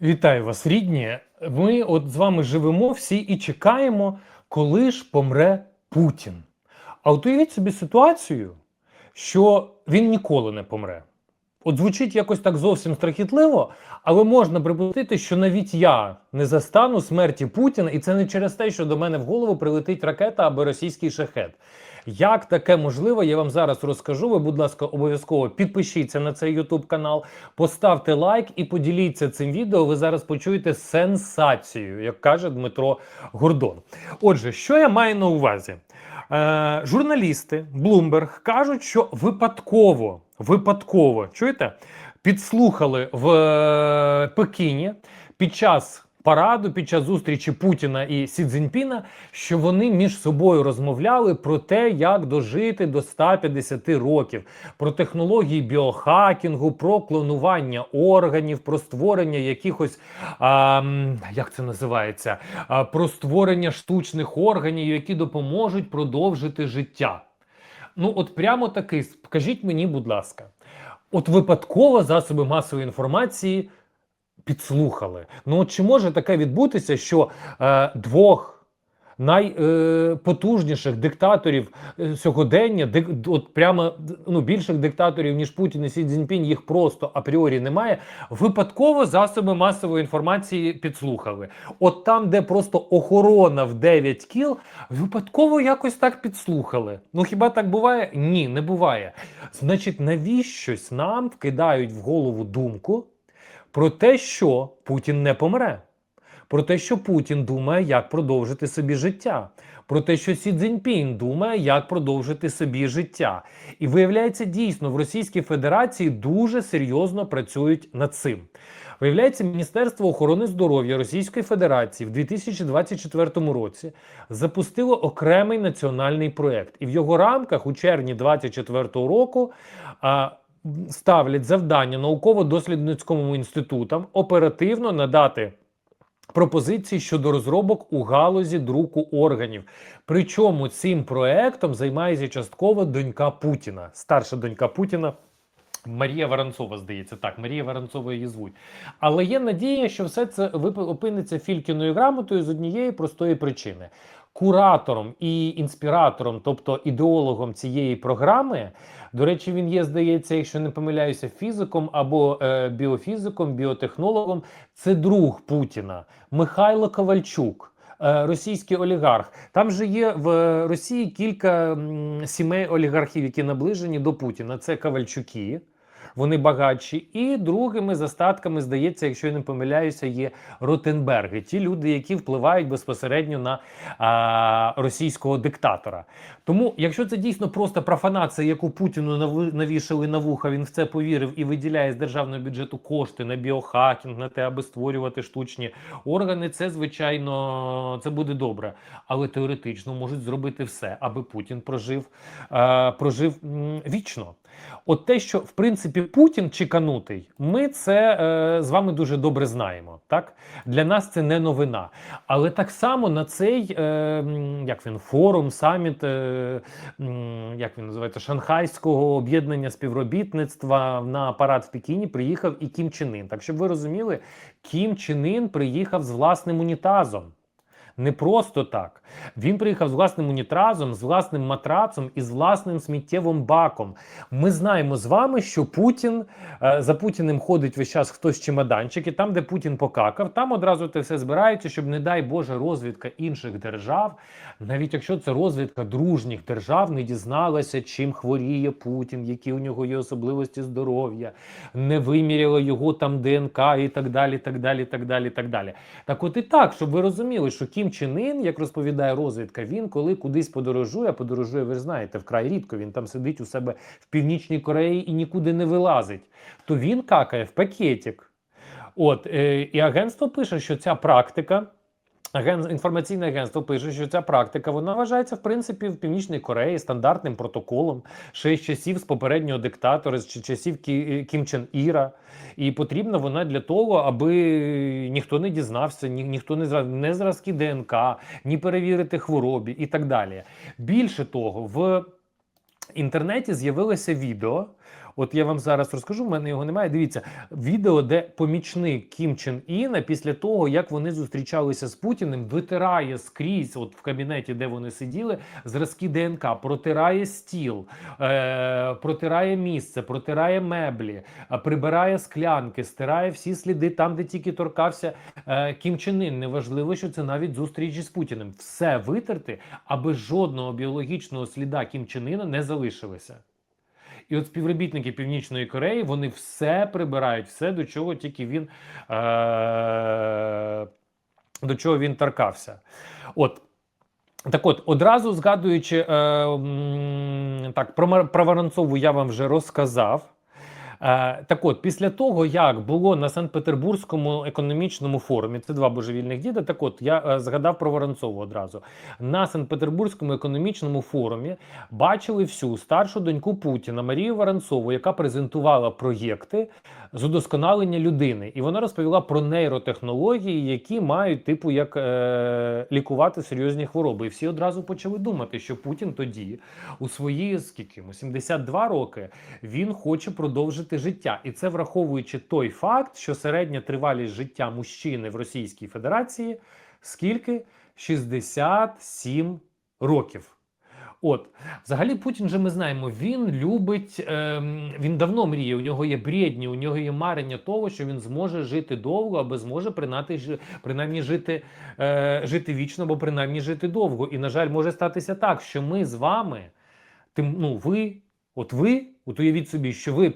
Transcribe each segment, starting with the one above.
Вітаю вас, рідні. Ми от з вами живемо всі і чекаємо, коли ж помре Путін. А от уявіть собі ситуацію, що він ніколи не помре. От звучить якось так зовсім страхітливо, але можна припустити, що навіть я не застану смерті Путіна, і це не через те, що до мене в голову прилетить ракета або російський шахет. Як таке можливо, я вам зараз розкажу. Ви, будь ласка, обов'язково підпишіться на цей YouTube канал, поставте лайк і поділіться цим відео. Ви зараз почуєте сенсацію, як каже Дмитро Гордон. Отже, що я маю на увазі? Е, журналісти Bloomberg кажуть, що випадково, випадково чуєте, підслухали в е, Пекіні під час параду, під час зустрічі Путіна і Сі Цзіньпіна, що вони між собою розмовляли про те, як дожити до 150 років, про технології біохакінгу, про клонування органів, про створення якихось а, як це називається, а, про створення штучних органів, які допоможуть продовжити життя. Ну, от прямо таки, скажіть мені, будь ласка, от випадково засоби масової інформації підслухали. Ну, от чи може таке відбутися, що е, двох найпотужніших диктаторів е, сьогодення, дик, от прямо ну, більших диктаторів, ніж Путін і Сі Цзіньпінь, їх просто апріорі немає. Випадково засоби масової інформації підслухали. От там, де просто охорона в 9 кіл, випадково якось так підслухали. Ну хіба так буває? Ні, не буває. Значить, навіщось нам вкидають в голову думку про те, що Путін не помре. Про те, що Путін думає, як продовжити собі життя, про те, що Сі Цзіньпін думає, як продовжити собі життя. І виявляється, дійсно в Російській Федерації дуже серйозно працюють над цим. Виявляється, Міністерство охорони здоров'я Російської Федерації в 2024 році запустило окремий національний проект, і в його рамках у червні 2024 року. А, Ставлять завдання науково-дослідницькому інститутам оперативно надати пропозиції щодо розробок у галузі друку органів. Причому цим проектом займається частково донька Путіна, старша донька Путіна. Марія Воронцова, здається, так, Марія Воронцова її звуть. Але є надія, що все це опиниться фількіною грамотою з однієї простої причини. Куратором і інспіратором, тобто ідеологом цієї програми, до речі, він є, здається, якщо не помиляюся, фізиком або е, біофізиком, біотехнологом. Це друг Путіна Михайло Ковальчук. е, Російський олігарх. Там же є в Росії кілька сімей олігархів, які наближені до Путіна. Це Ковальчуки, вони багатші. І другими за статками, здається, якщо я не помиляюся, є Ротенберги, ті люди, які впливають безпосередньо на а, російського диктатора. Тому, якщо це дійсно просто профанація, яку Путіну навішали на вуха, він в це повірив і виділяє з державного бюджету кошти на біохакінг, на те, аби створювати штучні органи, це звичайно це буде добре. Але теоретично можуть зробити все, аби Путін прожив, е, прожив вічно. От те, що в принципі Путін чеканутий, ми це е, з вами дуже добре знаємо. Так для нас це не новина. Але так само на цей е, як він форум, саміт, е, як він називається, Шанхайського об'єднання співробітництва на парад в Пекіні приїхав і Кім Чен Ін. Так щоб ви розуміли, Кім Чен Ін приїхав з власним унітазом. Не просто так. Він приїхав з власним унітразом, з власним матрацом і з власним сміттєвим баком. Ми знаємо з вами, що Путін е, за Путіним ходить весь час хтось чемоданчик, і там, де Путін покакав, там одразу те все збирається, щоб, не дай Боже, розвідка інших держав, навіть якщо це розвідка дружніх держав, не дізналася, чим хворіє Путін, які у нього є особливості здоров'я, не виміряла його там ДНК і так далі. так далі, так далі, так далі. Так от і так, щоб ви розуміли, що Кім Чен Ін, як розповідає розвідка, він коли кудись подорожує, подорожує, ви ж знаєте, вкрай рідко. Він там сидить у себе в Північній Кореї і нікуди не вилазить. То він какає в пакетик. От е, і агентство пише, що ця практика. Аген... Інформаційне агентство пише, що ця практика вона вважається в принципі в Північній Кореї стандартним протоколом ще з часів з попереднього диктатора, з часів Кі... Кім Чен Іра. І потрібна вона для того, аби ніхто не дізнався, ні, ніхто не зра... не зразки ДНК, ні перевірити хворобі і так далі. Більше того, в інтернеті з'явилося відео. От я вам зараз розкажу, в мене його немає. Дивіться, відео, де помічник Кім Чен Іна після того, як вони зустрічалися з Путіним, витирає скрізь, от в кабінеті, де вони сиділи, зразки ДНК, протирає стіл, е, протирає місце, протирає меблі, е, прибирає склянки, стирає всі сліди там, де тільки торкався е, Кім Чен Ін. Неважливо, що це навіть зустрічі з Путіним. Все витерти, аби жодного біологічного сліда Кім Чен Іна не залишилося. І от співробітники Північної Кореї вони все прибирають, все до чого тільки він е- до чого він таркався. От. Так от, одразу згадуючи, е, так, про, Мар- про я вам вже розказав. Е, так от, після того, як було на Санкт-Петербурзькому економічному форумі, це два божевільних діда. Так от я е, згадав про Воронцову одразу. На Санкт-Петербурзькому економічному форумі бачили всю старшу доньку Путіна Марію Воронцову, яка презентувала проєкти з удосконалення людини. І вона розповіла про нейротехнології, які мають типу як е, лікувати серйозні хвороби. І всі одразу почали думати, що Путін тоді, у свої скільки йому, 72 роки, він хоче продовжити життя. І це враховуючи той факт, що середня тривалість життя мужчини в Російській Федерації скільки? 67 років. От, взагалі, Путін же ми знаємо, він любить, ем, він давно мріє. У нього є бредні, у нього є марення того, що він зможе жити довго, або зможе принаймні, принаймні жити, е, жити вічно, або принаймні жити довго. І, на жаль, може статися так, що ми з вами, тим, ну, ви, от ви, от уявіть собі, що ви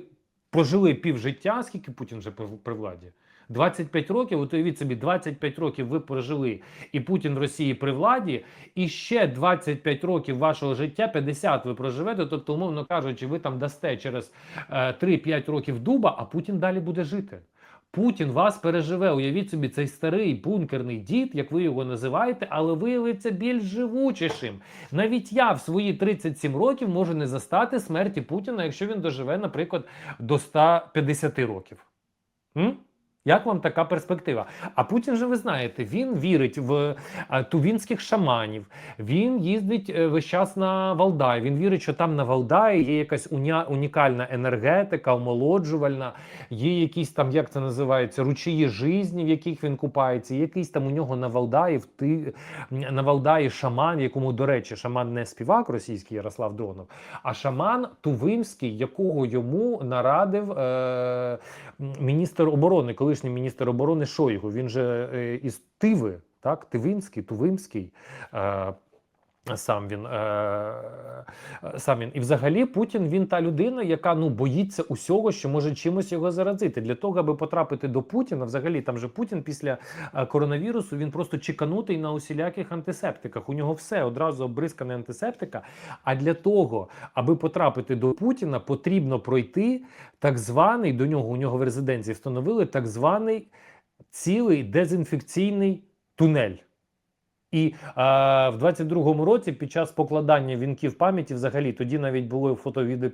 прожили півжиття, скільки Путін вже при, владі? 25 років, от уявіть собі, 25 років ви прожили, і Путін в Росії при владі, і ще 25 років вашого життя, 50 ви проживете, тобто, умовно кажучи, ви там дасте через е, 3-5 років дуба, а Путін далі буде жити. Путін вас переживе. Уявіть собі, цей старий бункерний дід, як ви його називаєте, але виявиться більш живучішим. Навіть я в свої 37 років можу не застати смерті Путіна, якщо він доживе, наприклад, до 150 років. М? Як вам така перспектива? А Путін же ви знаєте, він вірить в тувінських шаманів. Він їздить е, весь час на Валдай. Він вірить, що там на Валдаї є якась уня, унікальна енергетика, омолоджувальна, є якісь там, як це називається, ручаї жизні, в яких він купається. Якийсь там у нього на Валдаї в ти, на Валдаї шаман, якому, до речі, шаман не співак російський Ярослав Дронов, а шаман Тувимський, якого йому нарадив е, міністр оборони, колишній міністр оборони Шойгу. Він же е, із Тиви, так, Тивинський, Тувимський. Сам він, е, сам він. І взагалі Путін він та людина, яка ну боїться усього, що може чимось його заразити. Для того, аби потрапити до Путіна, взагалі там же Путін після е, коронавірусу він просто чеканутий на усіляких антисептиках. У нього все одразу обрискане антисептика. А для того, аби потрапити до Путіна, потрібно пройти так званий до нього. У нього в резиденції встановили так званий цілий дезінфекційний тунель. І е, в 22-му році, під час покладання вінків пам'яті, взагалі тоді навіть було фото-відео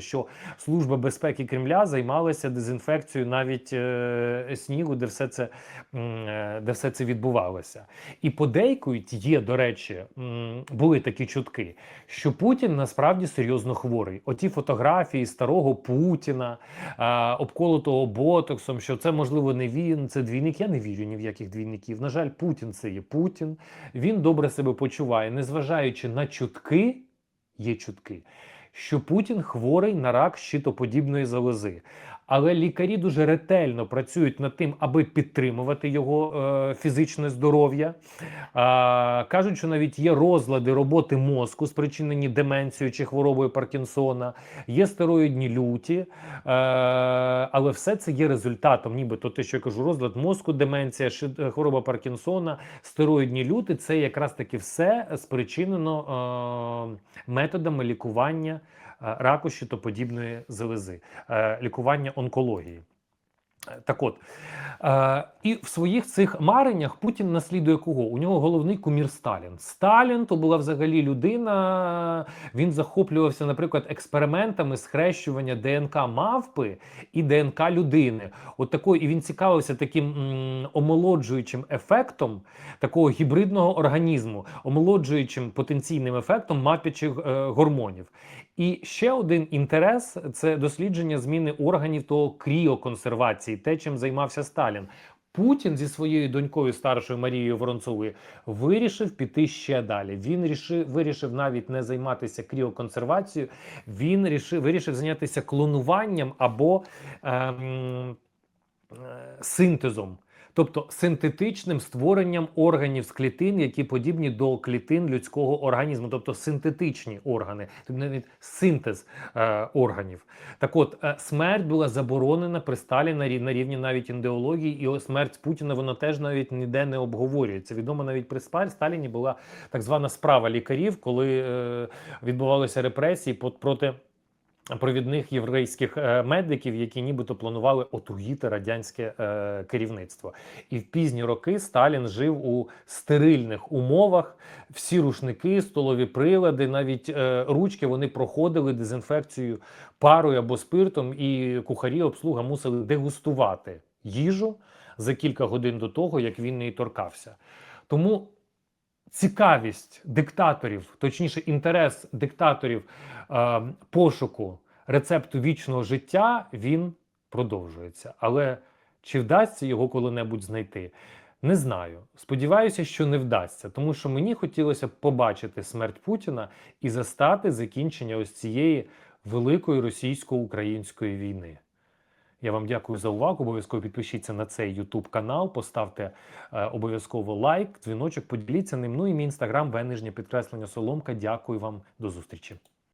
що служба безпеки Кремля займалася дезінфекцією навіть е, снігу, де все це е, де все це відбувалося. І подейкують є, до речі, були такі чутки, що Путін насправді серйозно хворий. Оті фотографії старого Путіна, е, обколотого ботоксом, що це можливо не він, це двійник. Я не вірю ні в яких двійників. На жаль, Путін це є Путін. Він добре себе почуває, незважаючи на чутки, є чутки, що Путін хворий на рак щитоподібної залози. Але лікарі дуже ретельно працюють над тим, аби підтримувати його е, фізичне здоров'я. А, кажуть, що навіть є розлади роботи мозку, спричинені деменцією чи хворобою Паркінсона, є стероїдні люті, е, але все це є результатом, нібито те, що я кажу, розлад мозку, деменція, хвороба Паркінсона, стероїдні люти це якраз таки все спричинено е, методами лікування е, раку щитоподібної залози, е, лікування онкології. Е, Так от, е, і в своїх цих мареннях Путін наслідує кого? У нього головний кумір Сталін. Сталін то була взагалі людина. Він захоплювався, наприклад, експериментами схрещування ДНК мавпи і ДНК людини. От такої, і він цікавився таким омолоджуючим ефектом такого гібридного організму, омолоджуючим потенційним ефектом мавпячих е, гормонів. І ще один інтерес це дослідження зміни органів того кріоконсервації, те, чим займався Сталін. Путін зі своєю донькою старшою Марією Воронцовою вирішив піти ще далі. Він рішив, вирішив навіть не займатися кріоконсервацією, він рішив, вирішив зайнятися клонуванням або ем, е, синтезом. Тобто синтетичним створенням органів з клітин, які подібні до клітин людського організму, тобто синтетичні органи, тобто навіть синтез е, органів. Так от, е, смерть була заборонена при Сталі на рів- на рівні навіть індеології, і смерть Путіна вона теж навіть ніде не обговорюється. Відомо навіть при Сталіні була так звана справа лікарів, коли е, відбувалися репресії проти. Провідних єврейських е, медиків, які нібито планували отруїти радянське е, керівництво, і в пізні роки Сталін жив у стерильних умовах. Всі рушники, столові прилади, навіть е, ручки вони проходили дезінфекцію парою або спиртом, і кухарі обслуга мусили дегустувати їжу за кілька годин до того, як він неї торкався. Тому цікавість диктаторів, точніше, інтерес диктаторів е, пошуку рецепту вічного життя, він продовжується. Але чи вдасться його коли-небудь знайти? Не знаю. Сподіваюся, що не вдасться, тому що мені хотілося б побачити смерть Путіна і застати закінчення ось цієї великої російсько-української війни. Я вам дякую за увагу. Обов'язково підпишіться на цей YouTube канал, поставте е, обов'язково лайк, дзвіночок, поділіться ним. Ну і мій інстаграм, венижнє підкреслення Соломка. Дякую вам, до зустрічі.